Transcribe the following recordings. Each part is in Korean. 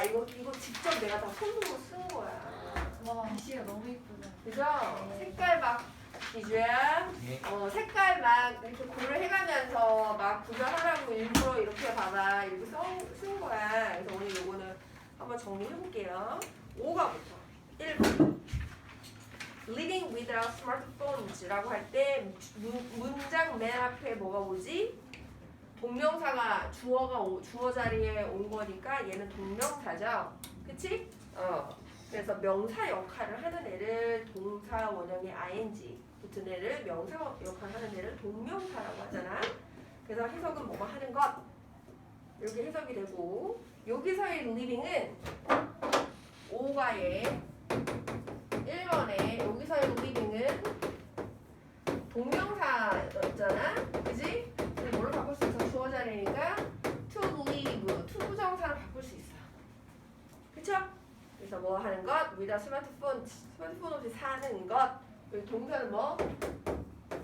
야 이거 이거 직접 내가 다 손으로 쓴 거야. 와 글씨가 너무 이쁘다. 그죠? 색깔 막 기주야. 네. 어 색깔 막 이렇게 고를 해가면서 막 구별하라고 일부러 이렇게 봐라 이렇게 써, 쓴 거야. 그래서 오늘 요거는 한번 정리해 볼게요. 5가부터 1번. Living without smartphones라고 할 때 문장 맨 앞에 뭐가 오지? 동명사가 주어가 오- 주어 자리에 온 거니까 얘는 동명사죠. 그치? 어. 그래서 명사 역할을 하는 애를 동사 원형의 ing 붙은 애를 명사 역할을 하는 애를 동명사라고 하잖아. 그래서 해석은 뭐뭐 하는 것 이렇게 해석이 되고 여기서의 living은 5가에 1번에 여기서의 living은 동명사였잖아. 그지? 근데 뭘로 바꿀 수 자리니까 to live, to 부정사로 바꿀 수 있어. 그쵸? 그래서 뭐 하는 것? without 스마트폰, 스마트폰 없이 사는 것. 여기 동사는 뭐?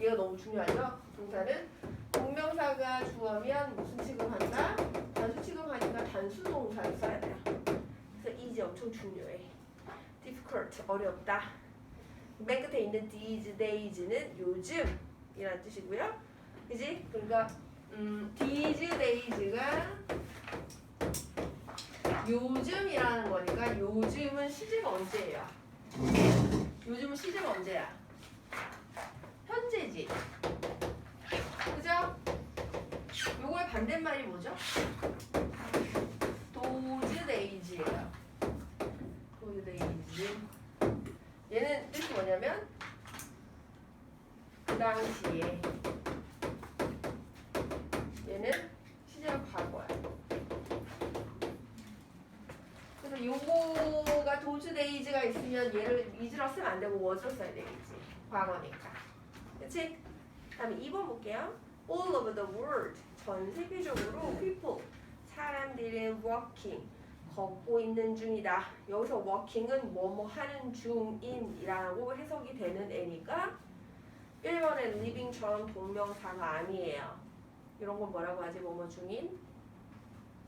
얘가 너무 중요하죠? 동사는 동명사가 주어면 무슨 취급한다? 단수 취급하니까 단수 동사를 써야 돼요. 그래서 이제 엄청 중요해. difficult, 어렵다. 맨 끝에 있는 these days는 요즘이라는 뜻이고요. 그지? 그러니까 음, these days가 요즘이라는 거니까 요즘은 시제가 언제예요? 요즘은 시제가 언제야? 현재지. 그죠? 요거의 반대말이 뭐죠? 도즈데이즈예요. 도즈데이즈. 얘는 뜻이 뭐냐면 그 당시에 얘는 시제가 과거야. 그래서 요거가 도즈데 이즈가 있으면 얘를 이즈로 쓰면 안 되고 워즈로 써야 되겠지. 과거니까. 그치? 다음에 2번 볼게요. All over the world. 전 세계적으로 people. 사람들은 walking. 걷고 있는 중이다. 여기서 walking은 뭐뭐 하는 중인이라고 해석이 되는 애니까 1번의 living처럼 동명사가 아니에요. 이런 건 뭐라고 하지? 뭐뭐 중인?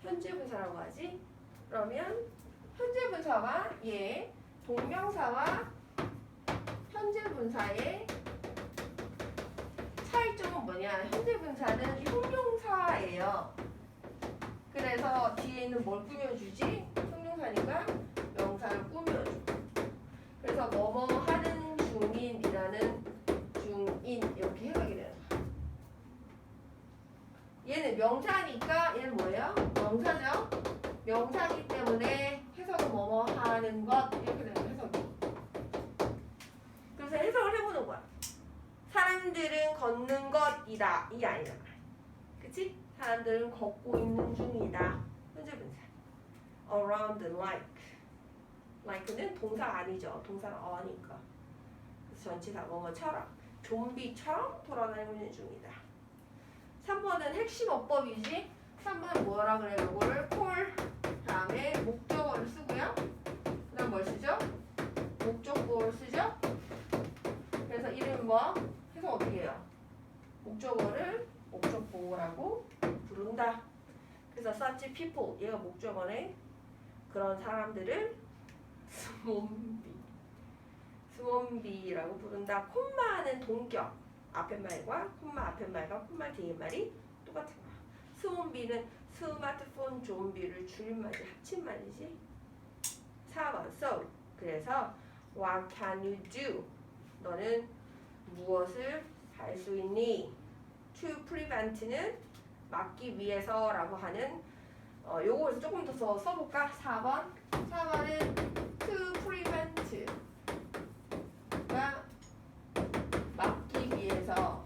현재 분사라고 하지? 그러면 현재 분사와 얘 동명사와 현재 분사의 차이점은 뭐냐? 현재 분사는 형용사예요. 그래서 뒤에 있는 뭘 꾸며주지? 형용사니까 명사를 꾸며줘. 그래서 뭐뭐 하는 중인이라는 중인 이렇게 해석이 거야. 얘는 명사니까 사람들은 걷는 것이다. 이게 아니잖아. 그치? 사람들은 걷고 있는 중이다. 현재 분사. around like. like는 동사 아니죠. 동사가 어니까. 그래서 전치사 뭐뭐처럼. 좀비처럼 돌아다니고 있는 중이다. 3번은 핵심 어법이지. 3번은 뭐라 그래? 요거를 콜 다음에 목적어를 쓰고요. 그 다음 뭘 쓰죠? 목적어를 쓰죠? 그래서 이름 뭐? 해석 어떻게 해요? 목적어를 목적보호라고 부른다. Such people 얘가 목적어네. 그런 사람들을 스몬비 스몬비라고 부른다. 콤마는 동격 앞에 말과 콤마 앞에 말과 콤마 뒤에 말이 똑같은 거야. 스몬비는 스마트폰 좀비를 줄임말이 합친 말이지. 4번 so 그래서 what can you do? 너는 무엇을 할 수 있니? to prevent는 막기 위해서라고 하는 어, 요거에서 조금 더 써- 써볼까? 4번 4번은 to prevent가 막기 위해서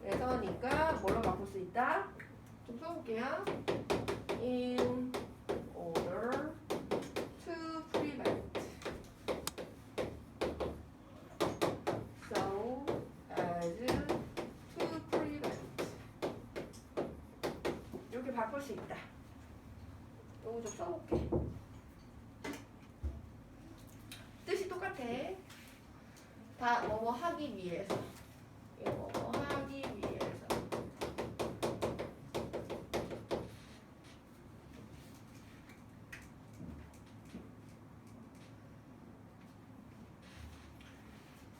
그래서니까 뭘로 바꿀 수 있다? 좀 써볼게요 in 바꿀 수 있다. 요거 좀 써볼게. 뜻이 똑같아. 다 뭐뭐 하기 위해서.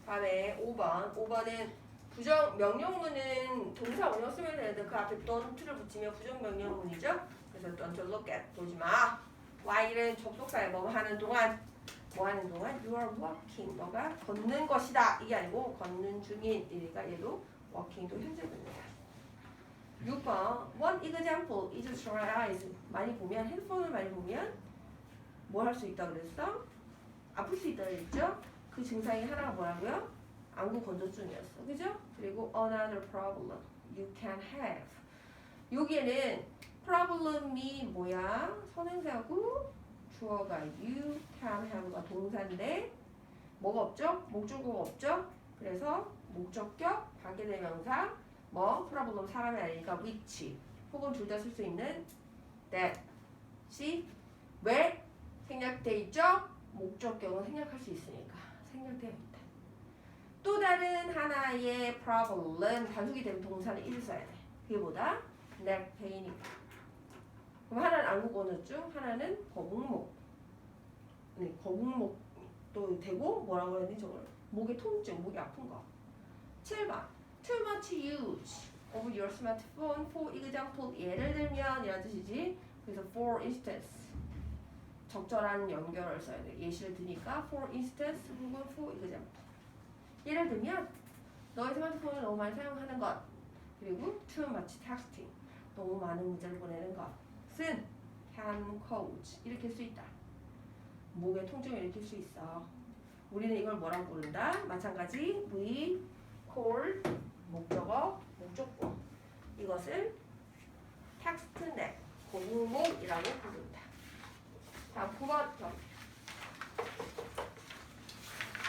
다음에 5번. 5번은 부정 명령문은 동사 원형 쓰면 되는데 그 앞에 don't를 붙이면 부정 명령문이죠. 그래서 don't look at 보지 마. while은 접속사에 뭐 하는 동안 뭐 하는 동안 you are walking 너가 걷는 것이다 이게 아니고 걷는 중인 이니까 얘도 walking도 현재분이다. 6번 one example is dry eyes 많이 보면 핸드폰을 많이 보면 뭐할수 있다 그랬어? 아플 수 있다 그랬죠? 그 증상이 하나가 뭐라고요? 안구 건조증이었어. 그죠? 그리고 another problem you can have. 여기에는 problem이 뭐야? 선행사고 주어가 you can have가 동사인데 뭐가 없죠? 목적어가 없죠? 그래서 목적격, 관계대명사, 뭐 problem 사람이 아니니까 which 혹은 둘 다 쓸 수 있는 that이 왜 생략돼 있죠? 목적격은 생략할 수 있으니까 있다. 또 다른 하나의 problem 단수기 되면 동사는 1을 써야 돼. 그게 뭐다? neck pain이다. 그럼 하나는 안구 건조증, 하나는 거북목. 네, 거북목도 되고 뭐라고 해야 되지 저걸? 목의 통증, 목이 아픈 거. 7번. Too much use of your smartphone for example. 예를 들면 이런 뜻이지. 그래서 for instance. 적절한 연결을 써야 돼. 예시를 드니까 for instance 혹은 for example. 예를 들면 너의 스마트폰을 너무 많이 사용하는 것 그리고 too much texting 너무 많은 문자를 보내는 것은 can cause 일으킬 수 있다. 목의 통증을 일으킬 수 있어. 우리는 이걸 뭐라고 부른다? 마찬가지 we call 목적어 목적어 이것을 텍스트넷 고목이라고 부른다. 자, 9번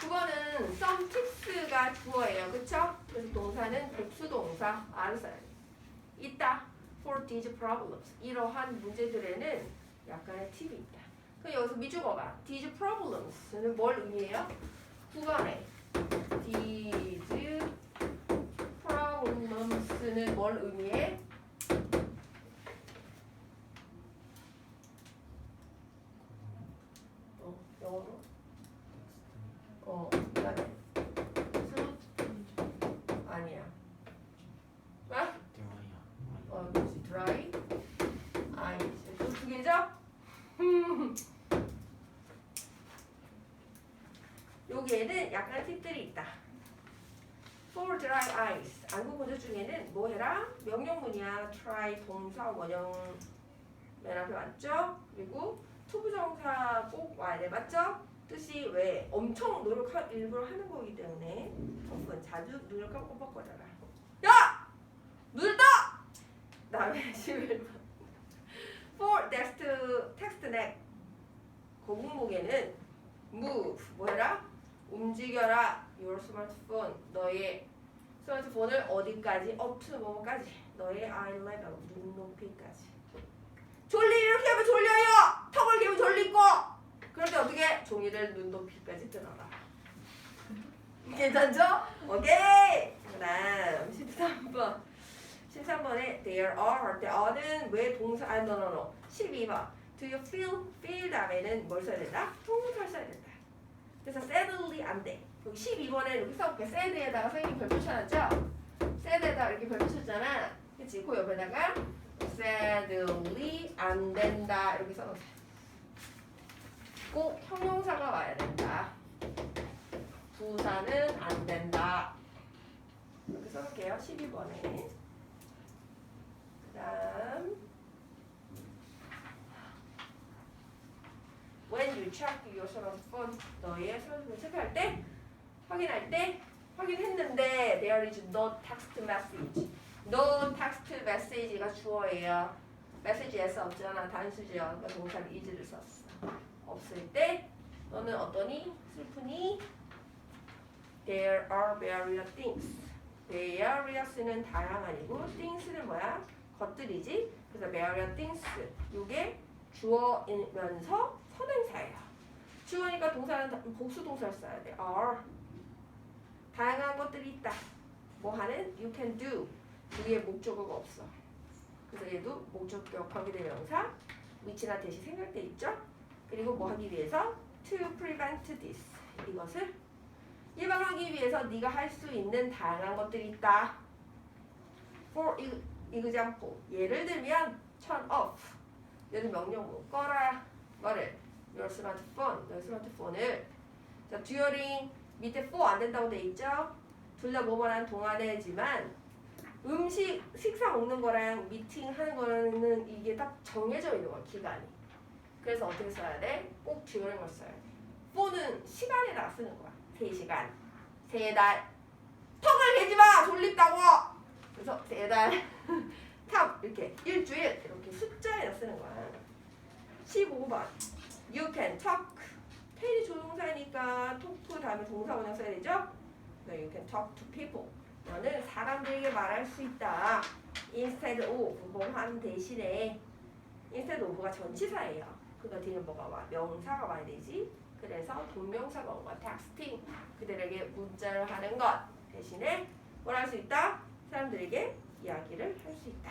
9번은 some tips가 주어예요. 그쵸? 그래서 동사는 복수동사 돼. 있다. For these problems. 이러한 문제들에는 약간의 팁이 있다. 그럼 여기서 미주어가 these problems는 뭘 의미해요? 9번에 these problems는 뭘 의미해? 어, 영어로? 어, 그다음에 수 아니야. 아? 어, 그렇지. dry eyes. 또두 개죠? 여기에는 약간 팁들이 있다. For dry eyes. 안구 건조증에는 뭐 해라? 명령문이야. try 동사 원형 맨 앞에 맞죠? 그리고 투부정사 꼭 와야 돼. 맞죠? 뜻이 왜 엄청 노력하 일부러 하는 거기 때문에 조건 자주 노력하고 꼼빡거려라. 야! 눈을 떠! 다음에 11번. For next text neck. 고공목에는 move 뭐해라? 움직여라. Your smartphone. 너의 스마트폰을 어디까지? up to 뭐뭐까지. 너의 eye level. 눈 높이까지. 졸리 이렇게 하면 졸려요. 턱을 개면 졸리고. 때 어떻게? 종이를 눈 높이까지 들어라. 괜찮죠? 오케이. 그다음 13번. 13번에 there are. there는 왜 동사? 아, no, no, no. 12번. Do you feel? feel 다음에는 뭘 써야 된다? 동사를 써야 된다. 그래서 sadly 안 돼. 여기 12번에 이렇게 써볼게. sad에다가 선생님 별표 쳐놨죠? sad에다가 이렇게 별표 쳤잖아. 그치? 그 옆에다가 sadly 안 된다. 이렇게 써놓자. 꼭 형용사가 와야 된다. 부사는 안 된다. 이렇게 써볼게요. 12번에. 그 다음. Check your smartphone, 너의 스마트폰 체크할 때, 확인할 때, 확인했는데 there is no text message. no text message가 주어예요. 메시지 s 없잖아. 그러니까 동사를 is를 썼어. 없을 때 너는 어떠니? 슬프니? There are various things. various는 다양한이고 things는 뭐야? 것들이지. 그래서 various things. 이게 주어이면서 선행사예요. 주어니까 동사는 복수 동사를 써야 돼. are. 다양한 것들이 있다. 뭐 하는? You can do. 위에 목적어가 없어. 그래서 얘도 목적격 관계대명사 위치나 대시 생략돼 있죠? 그리고 뭐 하기 위해서 to prevent this 이것을 일반하기 위해서 네가 할 수 있는 다양한 것들이 있다. For example, 예를 들면 turn off. 얘는 명령어 꺼라 뭐를 your smartphone, 너의 스마트폰을 자 during 밑에 for 안 된다고 돼 있죠? 둘 다 뭐뭐란 동안에지만 음식 식사 먹는 거랑 미팅 하는 거는 이게 딱 정해져 있는 거야 기간이. 그래서 어떻게 써야 돼? 꼭 during을 써야 돼. for는 시간에다 쓰는 거야. 3시간, 3달. 턱을 대지 마! 졸립다고! 그래서 3달, 탑 이렇게 일주일 이렇게 숫자에다 쓰는 거야. 15번. You can talk. can이 조동사니까 talk 다음에 동사 원형 써야 되죠? 네, you can talk to people. 너는 사람들에게 말할 수 있다. instead of 뭐한 대신에 instead of가 전치사예요. 그거 뒤에 뭐가 와? 명사가 와야 되지. 그래서 동명사가 온 거야. texting. 그들에게 문자를 하는 것 대신에 뭘 할 수 있다? 사람들에게 이야기를 할 수 있다.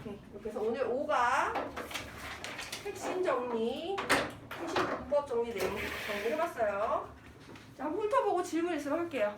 오케이. 이렇게 해서 오늘 5가 핵심 정리, 핵심 문법 정리 내용 정리해봤어요. 자, 훑어보고 질문 있으면 할게요.